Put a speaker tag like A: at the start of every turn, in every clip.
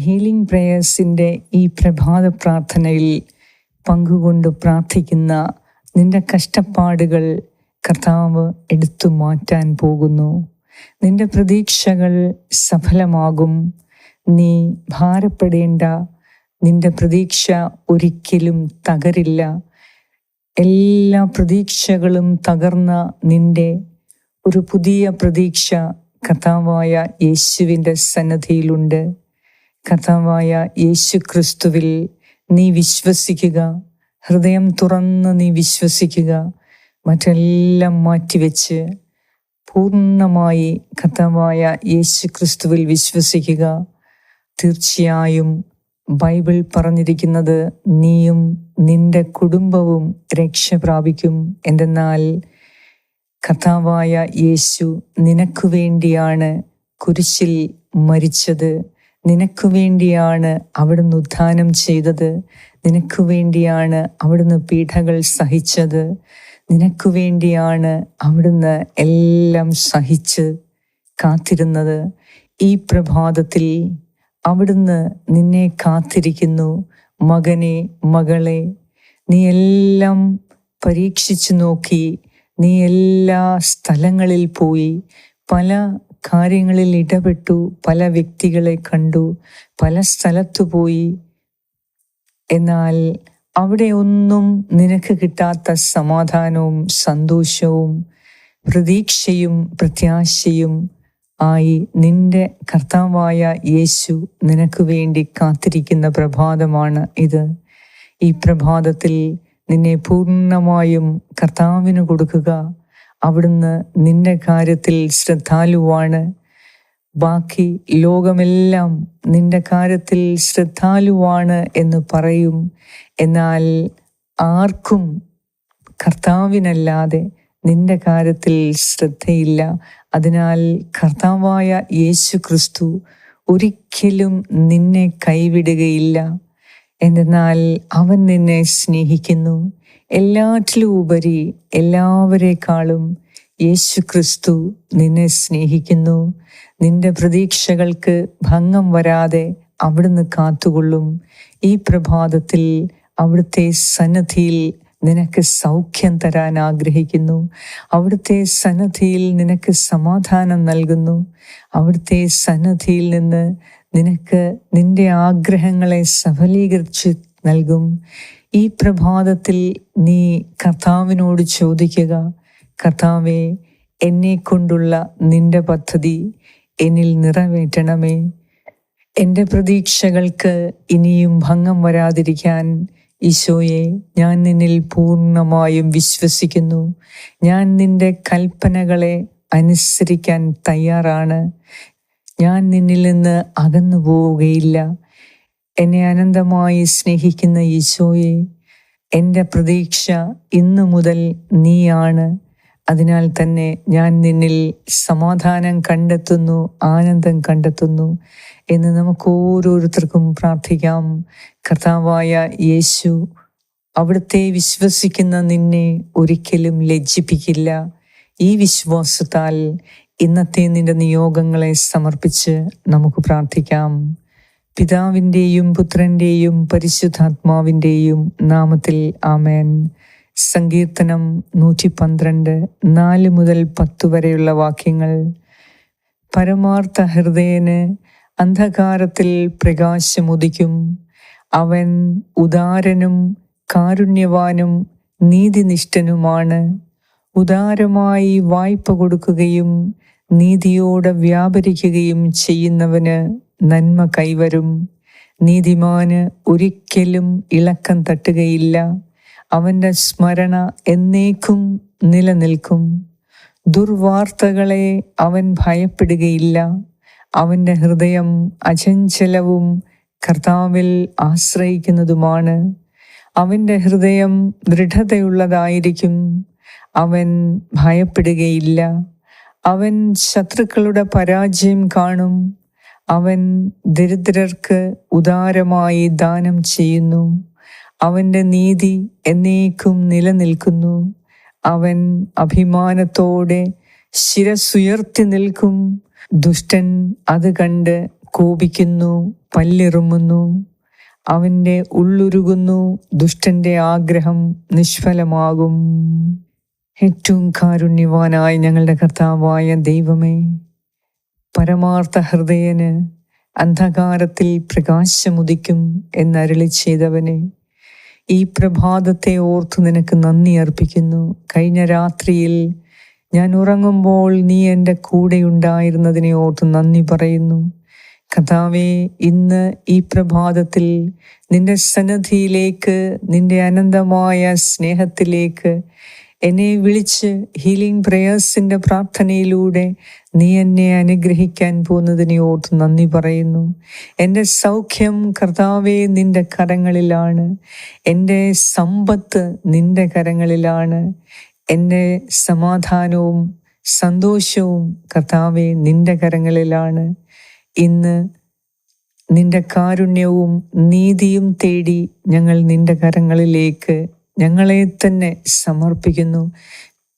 A: Healing പ്രേയേഴ്സിന്റെ ഈ പ്രഭാത പ്രാർത്ഥനയിൽ പങ്കുകൊണ്ട് പ്രാർത്ഥിക്കുന്ന നിന്റെ കഷ്ടപ്പാടുകൾ കർത്താവ് എടുത്തു മാറ്റാൻ പോകുന്നു. നിന്റെ പ്രതീക്ഷകൾ സഫലമാകും. നീ ഭാരപ്പെടേണ്ട. നിന്റെ പ്രതീക്ഷ ഒരിക്കലും തകരില്ല. എല്ലാ പ്രതീക്ഷകളും തകർന്ന നിന്റെ ഒരു പുതിയ പ്രതീക്ഷ കഥാവായ യേശുവിന്റെ സന്നദ്ധിയിലുണ്ട് കഥാവായ യേശു ക്രിസ്തുവിൽ നീ വിശ്വസിക്കുക. ഹൃദയം തുറന്ന് നീ വിശ്വസിക്കുക. മറ്റെല്ലാം മാറ്റിവെച്ച് പൂർണമായി കഥാവായ യേശു ക്രിസ്തുവിൽ വിശ്വസിക്കുക. തീർച്ചയായും ബൈബിൾ പറഞ്ഞിരിക്കുന്നത് നീയും നിന്റെ കുടുംബവും രക്ഷ പ്രാപിക്കും. എന്തെന്നാൽ കഥാവായ യേശു നിനക്കു വേണ്ടിയാണ് കുരിശിൽ മരിച്ചത്. നിനക്കു വേണ്ടിയാണ് അവിടുന്ന് ഉദ്ധാനം ചെയ്തത്. നിനക്കു വേണ്ടിയാണ് അവിടുന്ന് പീഠകൾ സഹിച്ചത്. നിനക്കു വേണ്ടിയാണ് അവിടുന്ന് എല്ലാം സഹിച്ച് കാത്തിരുന്നത്. ഈ പ്രഭാതത്തിൽ അവിടുന്ന് നിന്നെ കാത്തിരിക്കുന്നു മകനെ മകളെ. നീ എല്ലാം പരീക്ഷിച്ചു നോക്കി. നീ എല്ലാ സ്ഥലങ്ങളിൽ പോയി പല കാര്യങ്ങളിൽ ഇടപെട്ടു പല വ്യക്തികളെ കണ്ടു പല സ്ഥലത്തു പോയി. എന്നാൽ അവിടെ ഒന്നും നിനക്ക് കിട്ടാത്ത സമാധാനവും സന്തോഷവും പ്രതീക്ഷയും പ്രത്യാശയും ആയി നിന്റെ കർത്താവായ യേശു നിനക്ക് വേണ്ടി കാത്തിരിക്കുന്ന പ്രഭാതമാണ് ഇത്. ഈ പ്രഭാതത്തിൽ നിന്നെ പൂർണമായും കർത്താവിന് കൊടുക്കുക. അവിടുന്ന് നിന്റെ കാര്യത്തിൽ ശ്രദ്ധാലുവാണ്. ബാക്കി ലോകമെല്ലാം നിന്റെ കാര്യത്തിൽ ശ്രദ്ധാലുവാണ് എന്ന് പറയും. എന്നാൽ ആർക്കും കർത്താവിനല്ലാതെ നിന്റെ കാര്യത്തിൽ ശ്രദ്ധയില്ല. അതിനാൽ കർത്താവായ യേശു ക്രിസ്തു ഒരിക്കലും നിന്നെ കൈവിടുകയില്ല. എന്നാൽ അവൻ നിന്നെ സ്നേഹിക്കുന്നു. എല്ലാറ്റിലും ഉപരി എല്ലാവരെക്കാളും യേശു ക്രിസ്തു നിന്നെ സ്നേഹിക്കുന്നു. നിന്റെ പ്രതീക്ഷകൾക്ക് ഭംഗം വരാതെ അവിടുന്ന് കാത്തുകൊള്ളും. ഈ പ്രഭാതത്തിൽ അവിടുത്തെ സന്നദ്ധിയിൽ നിനക്ക് സൗഖ്യം തരാൻ ആഗ്രഹിക്കുന്നു. അവിടുത്തെ സന്നദ്ധിയിൽ നിനക്ക് സമാധാനം നൽകുന്നു. അവിടുത്തെ സന്നദ്ധിയിൽ നിന്ന് നിനക്ക് നിന്റെ ആഗ്രഹങ്ങളെ സഫലീകരിച്ച് നൽകും. ഈ പ്രഭാതത്തിൽ നീ കർത്താവിനോട് ചോദിക്കുക കർത്താവെ എന്നെ കൊണ്ടുള്ള നിന്റെ പദ്ധതി എന്നിൽ നിറവേറ്റണമേ. എന്റെ പ്രതീക്ഷകൾക്ക് ഇനിയും ഭംഗം വരാതിരിക്കാൻ ഈശോയെ ഞാൻ നിന്നിൽ പൂർണമായും വിശ്വസിക്കുന്നു. ഞാൻ നിന്റെ കൽപ്പനകളെ അനുസരിക്കാൻ തയ്യാറാണ്. ഞാൻ നിന്നിൽ നിന്ന് അകന്നു പോവുകയില്ല എന്നെ അനന്തമായി സ്നേഹിക്കുന്ന ഈശോയെ എന്റെ പ്രതീക്ഷ ഇന്നു മുതൽ നീയാണ്. അതിനാൽ തന്നെ ഞാൻ നിന്നിൽ സമാധാനം കണ്ടെത്തുന്നു ആനന്ദം കണ്ടെത്തുന്നു എന്ന് നമുക്ക് ഓരോരുത്തർക്കും പ്രാർത്ഥിക്കാം. കർത്താവായ യേശു അവിടുത്തെ വിശ്വസിക്കുന്ന നിന്നെ ഒരിക്കലും ലജ്ജിപ്പിക്കില്ല. ഈ വിശ്വാസത്താൽ ഇന്നത്തെ നിന്റെ നിയോഗങ്ങളെ സമർപ്പിച്ച് നമുക്ക് പ്രാർത്ഥിക്കാം. പിതാവിന്റെയും പുത്രന്റെയും പരിശുദ്ധാത്മാവിന്റെയും നാമത്തിൽ ആമേൻ. സങ്കീർത്തനം നൂറ്റി പന്ത്രണ്ട് നാല് മുതൽ പത്ത് വരെയുള്ള വാക്യങ്ങൾ. പരമാർത്ഥ ഹൃദയന് അന്ധകാരത്തിൽ പ്രകാശമുദിക്കും. അവൻ ഉദാരനും കാരുണ്യവാനും നീതിനിഷ്ഠനുമാണ്. ഉദാരമായി വായ്പ കൊടുക്കുകയും നീതിയോടെ വ്യാപരിക്കുകയും ചെയ്യുന്നവന് നന്മ കൈവരും. നീതിമാന് ഒരിക്കലും ഇളക്കം തട്ടുകയില്ല. അവന്റെ സ്മരണ എന്നേക്കും നിലനിൽക്കും. ദുർവാർത്തകളെ അവൻ ഭയപ്പെടുകയില്ല. അവന്റെ ഹൃദയം അചഞ്ചലവും കർത്താവിൽ ആശ്രയിക്കുന്നതുമാണ്. അവന്റെ ഹൃദയം ദൃഢതയുള്ളതായിരിക്കും. അവൻ ഭയപ്പെടുകയില്ല. അവൻ ശത്രുക്കളുടെ പരാജയം കാണും. അവൻ ദരിദ്രർക്ക് ഉദാരമായി ദാനം ചെയ്യുന്നു. അവന്റെ നീതി എന്നേക്കും നിലനിൽക്കുന്നു. അവൻ അഭിമാനത്തോടെ ശിരസുയർത്തി നിൽക്കും. ദുഷ്ടൻ അത് കണ്ട് കോപിക്കുന്നു പല്ലിറുമുന്നു. അവന്റെ ഉള്ളുരുകുന്നു ദുഷ്ടന്റെ ആഗ്രഹം നിഷ്ഫലമാകും. ഏറ്റവും കാരുണ്യവാനായ ഞങ്ങളുടെ കർത്താവായ ദൈവമേ പരമാർത്ഥ ഹൃദയന് അന്ധകാരത്തിൽ പ്രകാശമുദിക്കും എന്നരുളി ചെയ്തവനെ. ഈ പ്രഭാതത്തെ ഓർത്ത് നിനക്ക് നന്ദി അർപ്പിക്കുന്നു. കഴിഞ്ഞ രാത്രിയിൽ ഞാൻ ഉറങ്ങുമ്പോൾ നീ എന്റെ കൂടെ ഉണ്ടായിരുന്നതിനെ ഓർത്ത് നന്ദി പറയുന്നു. കഥാവെ ഇന്ന് ഈ പ്രഭാതത്തിൽ നിന്റെ സന്നദ്ധിയിലേക്ക് നിന്റെ അനന്തമായ സ്നേഹത്തിലേക്ക് എന്നെ വിളിച്ച് ഹീലിംഗ് പ്രേയേഴ്സിന്റെ പ്രാർത്ഥനയിലൂടെ നീ എന്നെ അനുഗ്രഹിക്കാൻ പോകുന്നതിനെ ഓർത്ത് നന്ദി പറയുന്നു. എന്റെ സൗഖ്യം കർത്താവെ നിന്റെ കരങ്ങളിലാണ്. എന്റെ സമ്പത്ത് നിന്റെ കരങ്ങളിലാണ്. എന്റെ സമാധാനവും സന്തോഷവും കർത്താവെ നിന്റെ കരങ്ങളിലാണ്. ഇന്ന് നിന്റെ കാരുണ്യവും നീതിയും തേടി ഞങ്ങൾ നിന്റെ കരങ്ങളിലേക്ക് ഞങ്ങളെ തന്നെ സമർപ്പിക്കുന്നു.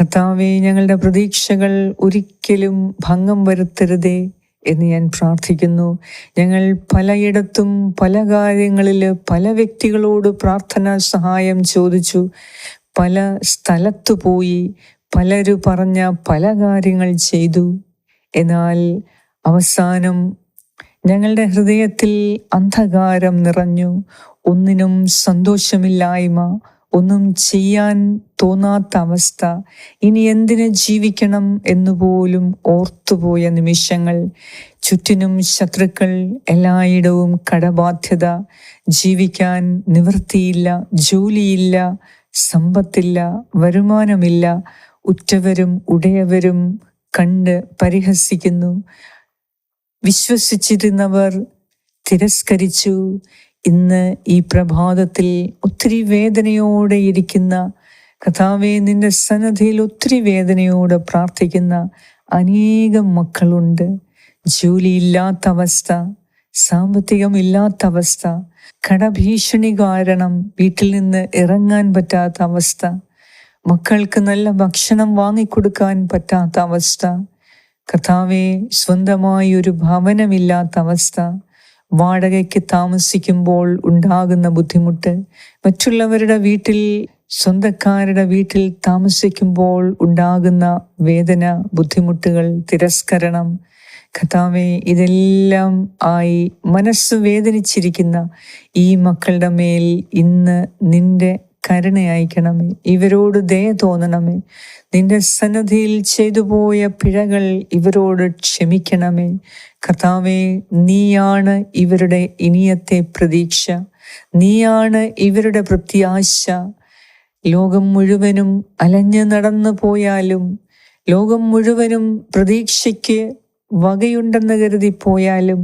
A: കർത്താവെ ഞങ്ങളുടെ പ്രതീക്ഷകൾ ഒരിക്കലും ഭംഗം വരുത്തരുതേ എന്ന് ഞാൻ പ്രാർത്ഥിക്കുന്നു. ഞങ്ങൾ പലയിടത്തും പല കാര്യങ്ങളിൽ പല വ്യക്തികളോട് പ്രാർത്ഥനാ സഹായം ചോദിച്ചു. പല സ്ഥലത്തു പോയി പലരും പറഞ്ഞ പല കാര്യങ്ങൾ ചെയ്തു. എന്നാൽ അവസാനം ഞങ്ങളുടെ ഹൃദയത്തിൽ അന്ധകാരം നിറഞ്ഞു. ഒന്നിനും സന്തോഷമില്ലായ്മ ഒന്നും ചെയ്യാൻ തോന്നാത്ത അവസ്ഥ ഇനി എന്തിന് ജീവിക്കണം എന്നുപോലും ഓർത്തുപോയ നിമിഷങ്ങൾ. ചുറ്റിനും ശത്രുക്കൾ എല്ലായിടവും കടബാധ്യത. ജീവിക്കാൻ നിവൃത്തിയില്ല ജോലിയില്ല സമ്പത്തില്ല വരുമാനമില്ല. ഉറ്റവരും ഉടയവരും കണ്ട് പരിഹസിക്കുന്നു. വിശ്വസിച്ചിരുന്നവർ തിരസ്കരിച്ചു. ഇന്ന് ഈ പ്രഭാതത്തിൽ ഒത്തിരി വേദനയോടെ ഇരിക്കുന്ന കഥാവെ നിന്റെ സന്നദ്ധയിൽ ഒത്തിരി വേദനയോടെ പ്രാർത്ഥിക്കുന്ന അനേകം മക്കളുണ്ട്. ജോലിയില്ലാത്ത അവസ്ഥ സാമ്പത്തികമില്ലാത്ത അവസ്ഥ കടഭീഷണി കാരണം വീട്ടിൽ നിന്ന് ഇറങ്ങാൻ പറ്റാത്ത അവസ്ഥ മക്കൾക്ക് നല്ല ഭക്ഷണം വാങ്ങിക്കൊടുക്കാൻ പറ്റാത്ത അവസ്ഥ കഥാവെ സ്വന്തമായി ഒരു ഭവനമില്ലാത്ത അവസ്ഥ വാടകയ്ക്ക് താമസിക്കുമ്പോൾ ഉണ്ടാകുന്ന ബുദ്ധിമുട്ട്. മറ്റുള്ളവരുടെ വീട്ടിൽ സ്വന്തക്കാരുടെ വീട്ടിൽ താമസിക്കുമ്പോൾ ഉണ്ടാകുന്ന വേദന ബുദ്ധിമുട്ടുകൾ തിരസ്കരണം. കഥാവെ ഇതെല്ലാം ആയി മനസ്സ് വേദനിച്ചിരിക്കുന്ന ഈ മക്കളുടെ മേൽ ഇന്ന് നിന്റെ കരുണ അയക്കണമേ ഇവരോട് ദയ തോന്നണമേ. നിന്റെ സന്നദ്ധിയിൽ ചെയ്തു പോയ പിഴകൾ ഇവരോട് ക്ഷമിക്കണമേ. കർത്താവേ നീയാണ് ഇവരുടെ ഇനിയത്തെ പ്രതീക്ഷ. നീയാണ് ഇവരുടെ പ്രത്യാശ. ലോകം മുഴുവനും അലഞ്ഞു നടന്നു പോയാലും ലോകം മുഴുവനും പ്രതീക്ഷയ്ക്ക് വകയുണ്ടെന്ന് കരുതി പോയാലും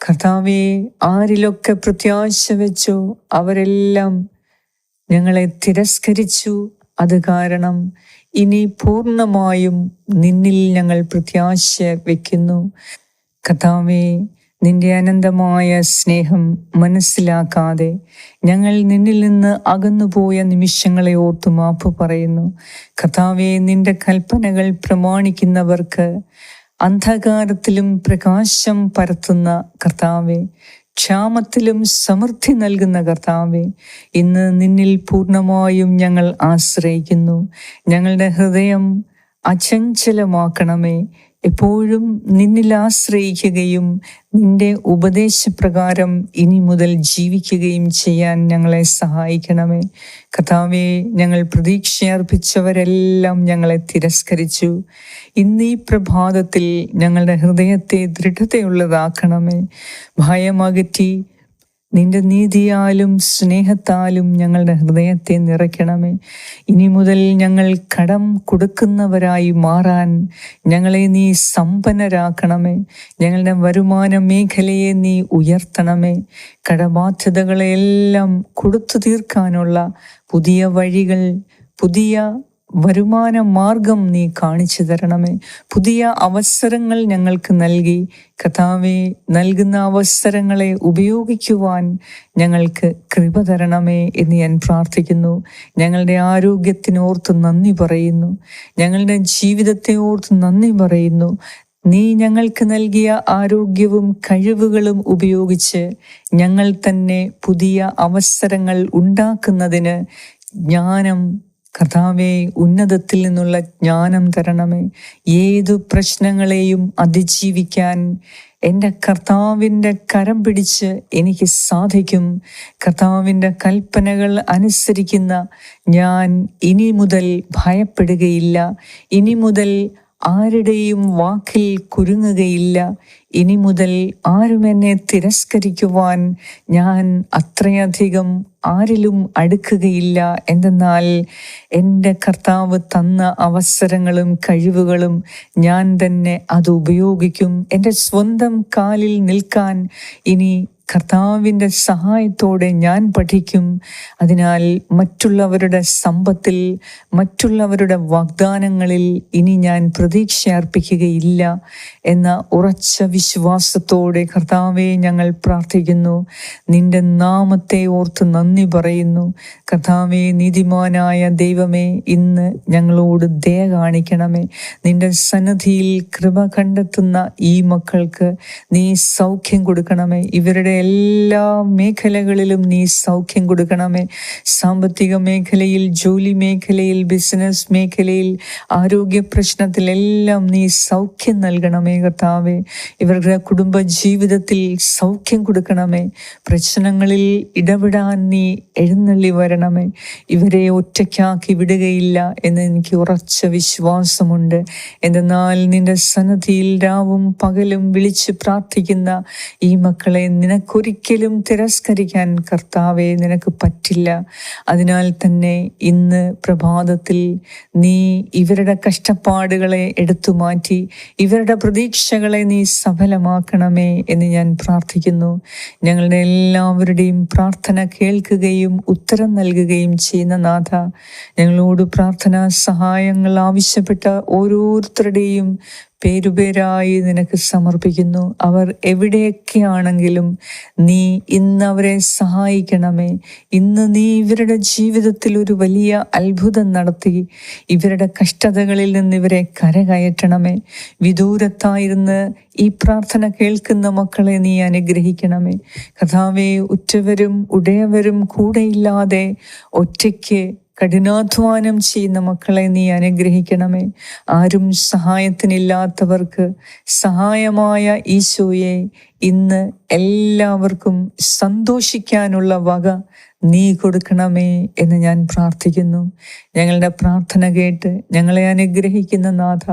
A: കർത്താവെ ആരിലൊക്കെ പ്രത്യാശ വെച്ചോ അവരെല്ലാം ഞങ്ങളെ തിരസ്കരിച്ചു. അത് കാരണം ഇനി പൂർണമായും നിന്നിൽ ഞങ്ങൾ പ്രത്യാശ വെക്കുന്നു. കഥാവേ നിന്റെ അനന്തമായ സ്നേഹം മനസ്സിലാക്കാതെ ഞങ്ങൾ നിന്നിൽ നിന്ന് അകന്നുപോയ നിമിഷങ്ങളെ ഓർത്തു മാപ്പ് പറയുന്നു. കഥാവെ നിന്റെ കൽപ്പനകൾ പ്രമാണിക്കുന്നവർക്ക് അന്ധകാരത്തിലും പ്രകാശം പരത്തുന്ന കർത്താവെ ക്ഷാമത്തിലും സമൃദ്ധി നൽകുന്ന കർത്താവെ ഇന്ന് നിന്നിൽ പൂർണമായും ഞങ്ങൾ ആശ്രയിക്കുന്നു. ഞങ്ങളുടെ ഹൃദയം അചഞ്ചലമാക്കണമേ. എപ്പോഴും നിന്നിൽ ആശ്രയിക്കുകയും നിന്റെ ഉപദേശപ്രകാരം ഇനി മുതൽ ജീവിക്കുകയും ചെയ്യാൻ ഞങ്ങളെ സഹായിക്കണമേ. കഥാവെ ഞങ്ങൾ പ്രതീക്ഷയർപ്പിച്ചവരെല്ലാം ഞങ്ങളെ തിരസ്കരിച്ചു. ഇന്ന് പ്രഭാതത്തിൽ ഞങ്ങളുടെ ഹൃദയത്തെ ദൃഢതയുള്ളതാക്കണമേ. ഭയമകറ്റി നിന്റെ നീതിയാലും സ്നേഹത്താലും ഞങ്ങളുടെ ഹൃദയത്തെ നിറയ്ക്കണമേ. ഇനി മുതൽ ഞങ്ങൾ കടം കൊടുക്കുന്നവരായി മാറാൻ ഞങ്ങളെ നീ സമ്പന്നരാക്കണമേ. ഞങ്ങളുടെ വരുമാന മേഖലയെ നീ ഉയർത്തണമേ. കടബാധ്യതകളെല്ലാം കൊടുത്തു തീർക്കാനുള്ള പുതിയ വഴികൾ പുതിയ വരുമാന മാർഗം നീ കാണിച്ചു തരണമേ. പുതിയ അവസരങ്ങൾ ഞങ്ങൾക്ക് നൽകി. കഥാവെ നൽകുന്ന അവസരങ്ങളെ ഉപയോഗിക്കുവാൻ ഞങ്ങൾക്ക് കൃപ തരണമേ എന്ന് ഞാൻ പ്രാർത്ഥിക്കുന്നു. ഞങ്ങളുടെ ആരോഗ്യത്തിനോർത്ത് നന്ദി പറയുന്നു. ഞങ്ങളുടെ ജീവിതത്തെ ഓർത്ത് നന്ദി പറയുന്നു. നീ ഞങ്ങൾക്ക് നൽകിയ ആരോഗ്യവും കഴിവുകളും ഉപയോഗിച്ച് ഞങ്ങൾ തന്നെ പുതിയ അവസരങ്ങൾ ഉണ്ടാക്കുന്നതിന് ജ്ഞാനം കർത്താവെ ഉന്നതത്തിൽ നിന്നുള്ള ജ്ഞാനം തരണമേ. ഏതു പ്രശ്നങ്ങളെയും അതിജീവിക്കാൻ എന്റെ കർത്താവിന്റെ കരം പിടിച്ച് എനിക്ക് സാധിക്കും. കർത്താവിന്റെ കൽപ്പനകൾ അനുസരിക്കുന്ന ഞാൻ ഇനി മുതൽ ഭയപ്പെടുകയില്ല. ഇനി മുതൽ ആരുടെയും വാക്കിൽ കുരുങ്ങുകയില്ല. ഇനി മുതൽ ആരും എന്നെ തിരസ്കരിക്കുവാൻ ഞാൻ അത്രയധികം ആരിലും അടുക്കുകയില്ല. എന്തെന്നാൽ എന്റെ കർത്താവ് തന്ന അവസരങ്ങളും കഴിവുകളും ഞാൻ തന്നെ അത് ഉപയോഗിക്കും. എന്റെ സ്വന്തം കാലിൽ നിൽക്കാൻ ഇനി കർത്താവിന്റെ സഹായത്തോടെ ഞാൻ പഠിക്കും. അതിനാൽ മറ്റുള്ളവരുടെ സമ്പത്തിൽ മറ്റുള്ളവരുടെ വാഗ്ദാനങ്ങളിൽ ഇനി ഞാൻ പ്രതീക്ഷ അർപ്പിക്കുകയില്ല എന്ന ഉറച്ച വിശ്വാസത്തോടെ കർത്താവെ ഞങ്ങൾ പ്രാർത്ഥിക്കുന്നു. നിന്റെ നാമത്തെ ഓർത്ത് നന്ദി പറയുന്നു. കർത്താവെ നീതിമാനായ ദൈവമേ ഇന്ന് ഞങ്ങളോട് ദയ കാണിക്കണമേ. നിന്റെ സന്നദ്ധിയിൽ കൃപ കണ്ടെത്തുന്ന ഈ മക്കൾക്ക് നീ സൗഖ്യം കൊടുക്കണമേ. ഇവരുടെ എല്ലാ മേഖലകളിലും നീ സൗഖ്യം കൊടുക്കണമേ. സാമ്പത്തിക മേഖലയിൽ ജോലി മേഖലയിൽ ബിസിനസ് മേഖലയിൽ ആരോഗ്യ പ്രശ്നത്തിലെല്ലാം നീ സൗഖ്യം നൽകണമേ കർത്താവേ. ഇവരുടെ കുടുംബ ജീവിതത്തിൽ സൗഖ്യം കൊടുക്കണമേ. പ്രശ്നങ്ങളിൽ ഇടപെടാൻ നീ എഴുന്നള്ളി വരണമേ. ഇവരെ ഒറ്റയ്ക്കാക്കി വിടുകയില്ല എന്ന് എനിക്ക് ഉറച്ച വിശ്വാസമുണ്ട്. എന്തെന്നാൽ നിന്റെ സന്നദ്ധിയിൽ രാവും പകലും വിളിച്ച് പ്രാർത്ഥിക്കുന്ന ഈ മക്കളെ നിനക്കൊരിക്കലും തിരസ്കരിക്കാൻ കർത്താവെ നിനക്ക് പറ്റില്ല. അതിനാൽ തന്നെ ഇന്ന് പ്രഭാതത്തിൽ നീ ഇവരുടെ കഷ്ടപ്പാടുകളെ എടുത്തു മാറ്റി ഇവരുടെ പ്രതീക്ഷകളെ നീ സഫലമാക്കണമേ എന്ന് ഞാൻ പ്രാർത്ഥിക്കുന്നു. ഞങ്ങളുടെ എല്ലാവരുടെയും പ്രാർത്ഥന കേൾക്കുകയും ഉത്തരം നൽകുകയും ചെയ്യുന്ന നാഥ ഞങ്ങളോട് പ്രാർത്ഥനാ സഹായങ്ങൾ ആവശ്യപ്പെട്ട ഓരോരുത്തരുടെയും പേരുപേരായി നിനക്ക് സമർപ്പിക്കുന്നു. അവർ എവിടെയൊക്കെയാണെങ്കിലും നീ ഇന്ന് അവരെ സഹായിക്കണമേ. ഇന്ന് നീ ഇവരുടെ ജീവിതത്തിൽ ഒരു വലിയ അത്ഭുതം നടത്തി ഇവരുടെ കഷ്ടതകളിൽ നിന്ന് ഇവരെ കരകയറ്റണമേ. വിദൂരത്തായിരുന്ന് ഈ പ്രാർത്ഥന കേൾക്കുന്ന മക്കളെ നീ അനുഗ്രഹിക്കണമേ. കഥാവെ ഉറ്റവരും ഉടയവരും കൂടെയില്ലാതെ ഒറ്റയ്ക്ക് കഠിനാധ്വാനം ചെയ്യുന്ന മക്കളെ നീ അനുഗ്രഹിക്കണമേ. ആരും സഹായത്തിനില്ലാത്തവർക്ക് സഹായമായ ഈശോയെ ഇന്ന് എല്ലാവർക്കും സന്തോഷിക്കാനുള്ള വക നീ കൊടുക്കണമേ എന്ന് ഞാൻ പ്രാർത്ഥിക്കുന്നു. ഞങ്ങളുടെ പ്രാർത്ഥന കേട്ട് ഞങ്ങളെ അനുഗ്രഹിക്കുന്ന നാഥ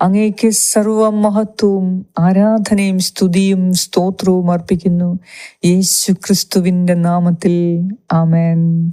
A: അങ്ങേക്ക് സർവ മഹത്വവും ആരാധനയും സ്തുതിയും സ്തോത്രവും അർപ്പിക്കുന്നു. യേശു ക്രിസ്തുവിന്റെ നാമത്തിൽ ആമേൻ.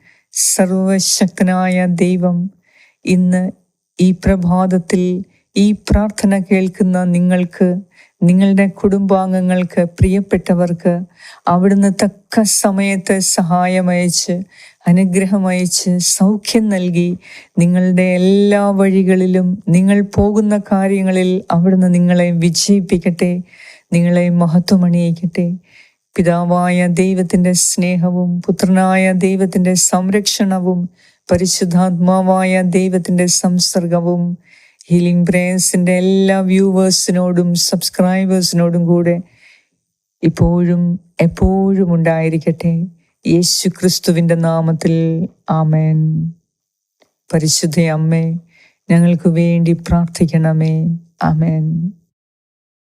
A: സർവശക്തനായ ദൈവം ഇന്ന് ഈ പ്രഭാതത്തിൽ ഈ പ്രാർത്ഥന കേൾക്കുന്ന നിങ്ങൾക്ക് നിങ്ങളുടെ കുടുംബാംഗങ്ങൾക്ക് പ്രിയപ്പെട്ടവർക്ക് അവിടുന്ന് തക്ക സമയത്ത് സഹായമയച്ച് അനുഗ്രഹമയച്ച് സൗഖ്യം നൽകി നിങ്ങളുടെ എല്ലാ വഴികളിലും നിങ്ങൾ പോകുന്ന കാര്യങ്ങളിൽ അവിടുന്ന് നിങ്ങളെ വിജയിപ്പിക്കട്ടെ നിങ്ങളെ മഹത്വമണിയിക്കട്ടെ. പിതാവായ ദൈവത്തിന്റെ സ്നേഹവും പുത്രനായ ദൈവത്തിന്റെ സംരക്ഷണവും പരിശുദ്ധാത്മാവായ ദൈവത്തിന്റെ സംസർഗവും ഹീലിംഗ് പ്രേയേഴ്സിന്റെ എല്ലാ വ്യൂവേഴ്സിനോടും സബ്സ്ക്രൈബേഴ്സിനോടും കൂടെ ഇപ്പോഴും എപ്പോഴും ഉണ്ടായിരിക്കട്ടെ. യേശു ക്രിസ്തുവിന്റെ നാമത്തിൽ ആമേൻ. പരിശുദ്ധ അമ്മേ ഞങ്ങൾക്ക് വേണ്ടി പ്രാർത്ഥിക്കണമേ. ആമേൻ.